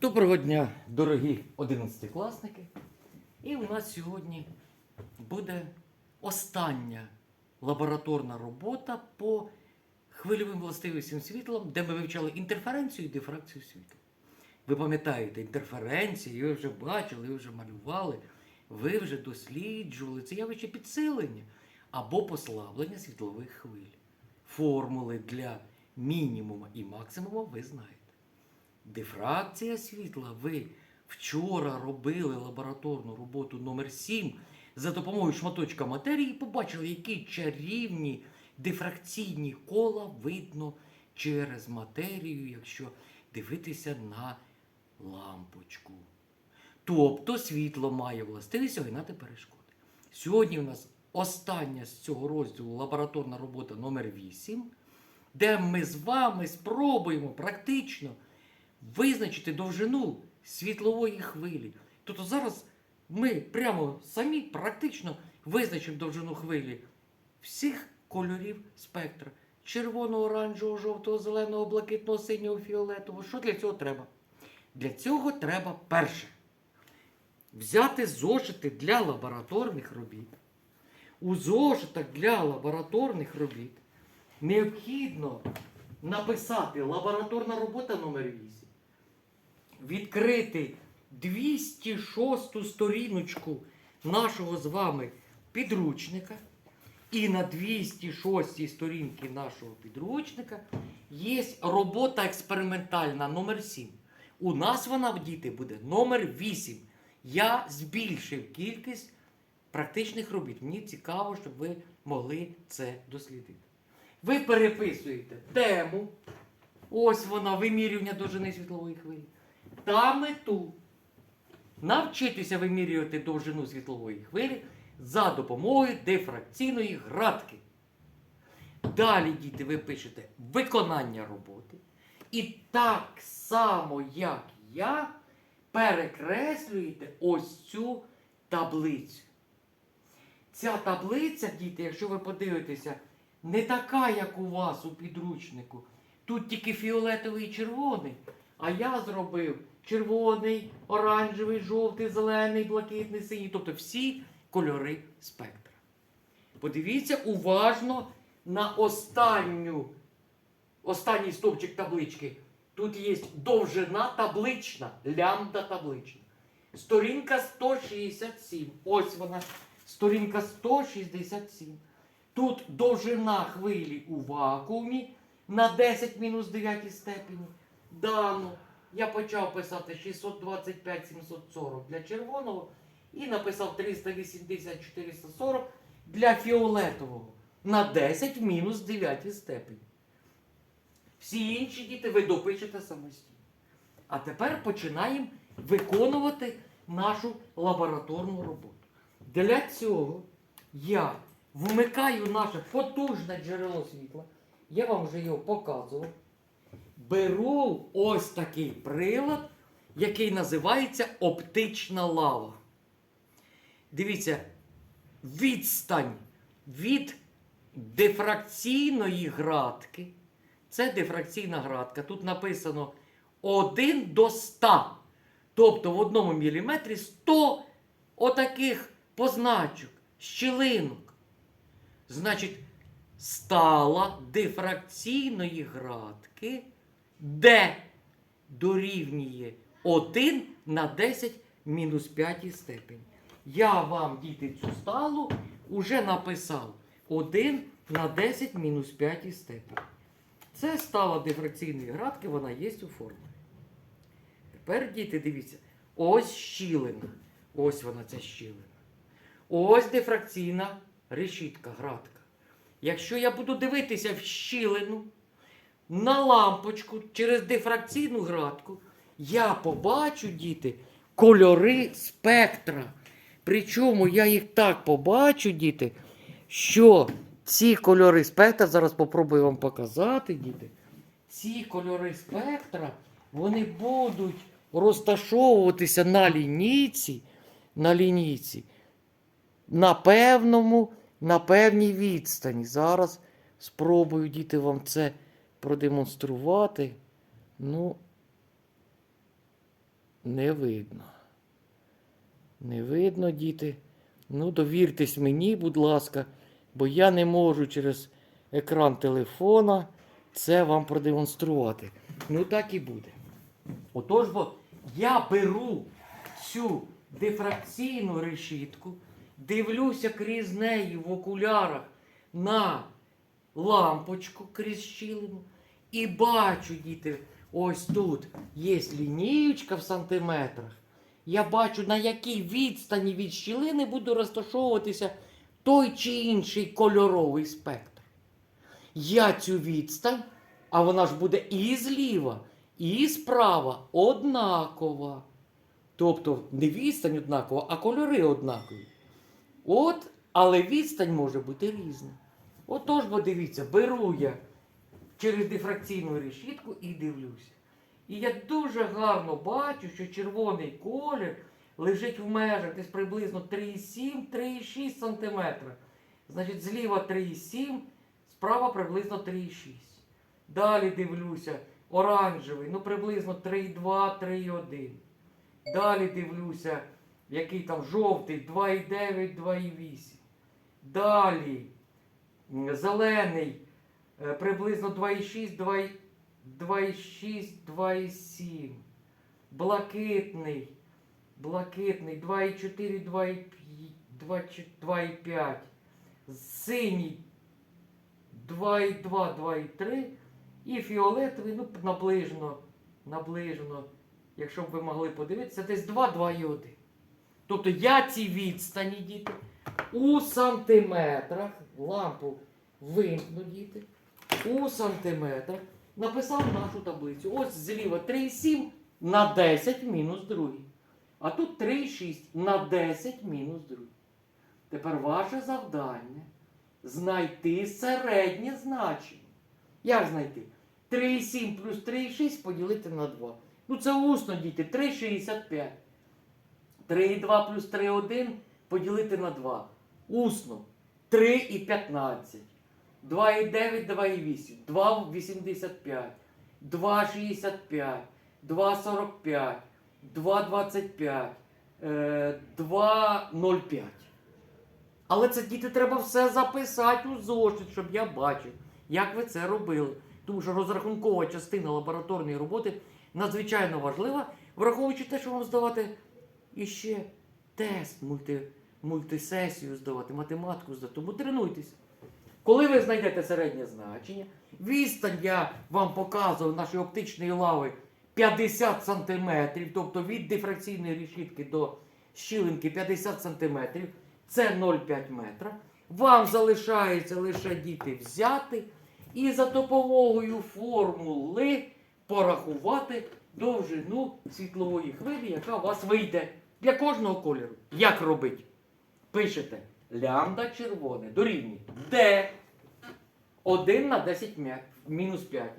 Доброго дня, дорогі одинадцятикласники. І у нас сьогодні буде остання лабораторна робота по хвильовим властивостям світла, де ми вивчали інтерференцію і дифракцію світла. Ви пам'ятаєте, інтерференції, ви вже бачили, ви вже малювали, ви вже досліджували це явище підсилення або послаблення світлових хвиль. Формули для мінімума і максимума ви знаєте. Дифракція світла. Ви вчора робили лабораторну роботу номер 7 за допомогою шматочка матерії і побачили, які чарівні дифракційні кола видно через матерію, якщо дивитися на лампочку. Тобто світло має властивість огинати перешкоди. Сьогодні у нас остання з цього розділу лабораторна робота номер 8 де ми з вами спробуємо практично визначити довжину світлової хвилі. Тобто зараз ми прямо самі практично визначимо довжину хвилі всіх кольорів спектра: червоного, оранжевого, жовтого, зеленого, блакитного, синього, фіолетового. Що для цього треба? Для цього треба перше взяти зошити для лабораторних робіт. У зошитах для лабораторних робіт необхідно написати лабораторна робота номер 8 відкрити 206 сторіночку нашого з вами підручника. І на 206 сторінці нашого підручника є робота експериментальна номер 7. У нас вона, діти, буде номер 8. Я збільшив кількість практичних робіт. Мені цікаво, щоб ви могли це дослідити. Ви переписуєте тему. Ось вона, вимірювання довжини світлової хвилі. Та мету. Навчитися вимірювати довжину світлової хвилі за допомогою дифракційної градки. Далі, діти, ви пишете виконання роботи. І так само, як я, перекреслюєте ось цю таблицю. Ця таблиця, діти, якщо ви подивитеся, не така, як у вас у підручнику. Тут тільки фіолетовий і червоний. А я зробив червоний, оранжевий, жовтий, зелений, блакитний, синій. Тобто всі кольори спектра. Подивіться уважно на останню, останній стовпчик таблички. Тут є довжина таблична, лямбда таблична. Сторінка 167. Ось вона. Сторінка 167. Тут довжина хвилі у вакуумі на 10 мінус 9 степені. Дано. Я почав писати 625 740 для червоного і написав 380 440 для фіолетового на 10 в мінус 9 степені. Всі інші діти ви допишете самостійно. А тепер починаємо виконувати нашу лабораторну роботу. Для цього я вмикаю наше потужне джерело світла. Я вам вже його показував. Беру ось такий прилад, який називається оптична лава. Дивіться, відстань від дифракційної градки. Це дифракційна градка. Тут написано 1 до 100. Тобто в одному міліметрі 100 отаких позначок, щілинок. Значить, стала дифракційної градки, де дорівнює 1 на 10 мінус 5 степень. Я вам, діти, цю сталу уже написав 1 на 10 мінус 5 степень. Це стала дифракційної градки, вона є у формулі. Тепер, діти, дивіться, ось щілина. Ось вона ця щілина. Ось дифракційна решітка, градка. Якщо я буду дивитися в щілину на лампочку через дифракційну градку, я побачу, діти, кольори спектра. Причому я їх так побачу, діти, що ці кольори спектра, зараз попробую вам показати, діти. Ці кольори спектра, вони будуть розташовуватися на лінійці, на лінійці, на певному, на певній відстані. Зараз спробую діти вам це продемонструвати. Ну, не видно. Не видно, діти. Ну, довіртесь мені, будь ласка, бо я не можу через екран телефона це вам продемонструвати. Ну, так і буде. Отож, бо я беру цю дифракційну решітку, дивлюся крізь неї в окулярах на лампочку крізь щілину. І бачу, діти, ось тут є лінієчка в сантиметрах. Я бачу, на якій відстані від щілини буде розташовуватися той чи інший кольоровий спектр. Я цю відстань, а вона ж буде і зліва, і справа однакова. Тобто не відстань однакова, а кольори однакові. От, але відстань може бути різна. Отож, бо дивіться, беру я через дифракційну решітку і дивлюся. І я дуже гарно бачу, що червоний колір лежить в межах десь приблизно 3,7-3,6 см. Значить, зліва 3,7, справа приблизно 3,6. Далі дивлюся, оранжевий, ну приблизно 3,2, 3,1. Далі дивлюся, який там жовтий 2,9, 2,8. Далі зелений е, приблизно 2,6, 2,6. 2,6, 2,7. Блакитний. Блакитний 2,4, 2,5, 2,5. Синій 2,2, 2,3. І фіолетовий, ну, наближено, наближено, якщо б ви могли подивитися, десь 2, 2,1. Тобто я ці відстані, діти, у сантиметрах, лампу вимкну, діти, у сантиметрах написав нашу таблицю. Ось зліва 3,7 на 10 мінус 2. А тут 3,6 на 10 мінус 2. Тепер ваше завдання знайти середнє значення. Як знайти? 3,7 плюс 3,6 поділити на 2. Ну це усно, діти, 3,65. 3,2 плюс 3,1 поділити на 2. Усно. 3,15. 2,9, 2,8, 2,85, 2,65, 2,45, 2,25, е, 2,05. Але це діти треба все записати у зошит, щоб я бачив, як ви це робили. Тому що розрахункова частина лабораторної роботи надзвичайно важлива, враховуючи те, що вам здавати іще тест, мульти, мультисесію здавати, математику здавати. Тому тренуйтеся. Коли ви знайдете середнє значення, відстань я вам показував нашої оптичної лави 50 см, тобто від дифракційної решітки до щілинки 50 см, це 0,5 метра. Вам залишається лише діти взяти і за допомогою формули порахувати довжину світлової хвилі, яка у вас вийде для кожного кольору. Як робить? Пишете лямбда червоне дорівнює D 1 на 10 мінус 5.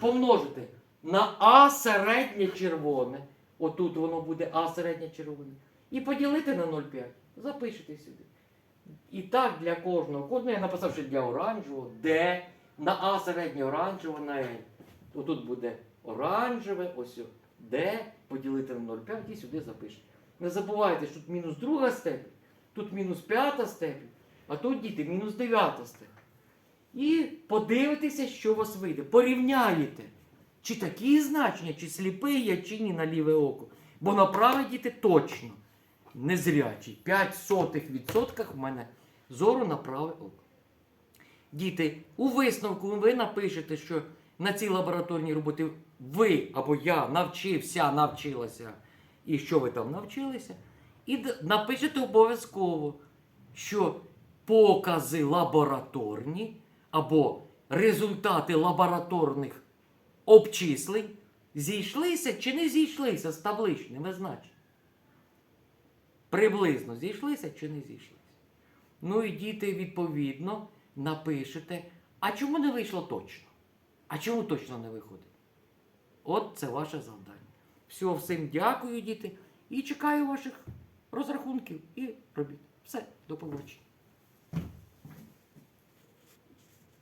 Помножити на А середнє червоне. Отут воно буде А середнє червоне. І поділити на 0,5. Запишете сюди. І так для кожного. Кожного я написав, що для оранжевого D на А середнє оранжеве на L. Отут буде оранжеве, ось D поділити на 0,5 і сюди запишете. Не забувайте, що тут мінус друга степень. Тут мінус п'ята степень, а тут діти мінус дев'ята степень. І подивитеся, що у вас вийде. Порівняєте, чи такі значення, чи сліпий я, чи ні на ліве око. Бо на праве діти точно незрячий. 5 сотих відсотках в мене зору на праве око. Діти, у висновку ви напишете, що на цій лабораторній роботі ви або я навчився, навчилася, і що ви там навчилися. І напишете обов'язково, що покази лабораторні або результати лабораторних обчислень зійшлися чи не зійшлися з табличними значеннями. Приблизно зійшлися чи не зійшлися. Ну і діти, відповідно, напишете, а чому не вийшло точно? А чому точно не виходить? От це ваше завдання. Всього всім дякую, діти, і чекаю ваших розрахунків і робіт. Все, до побачення.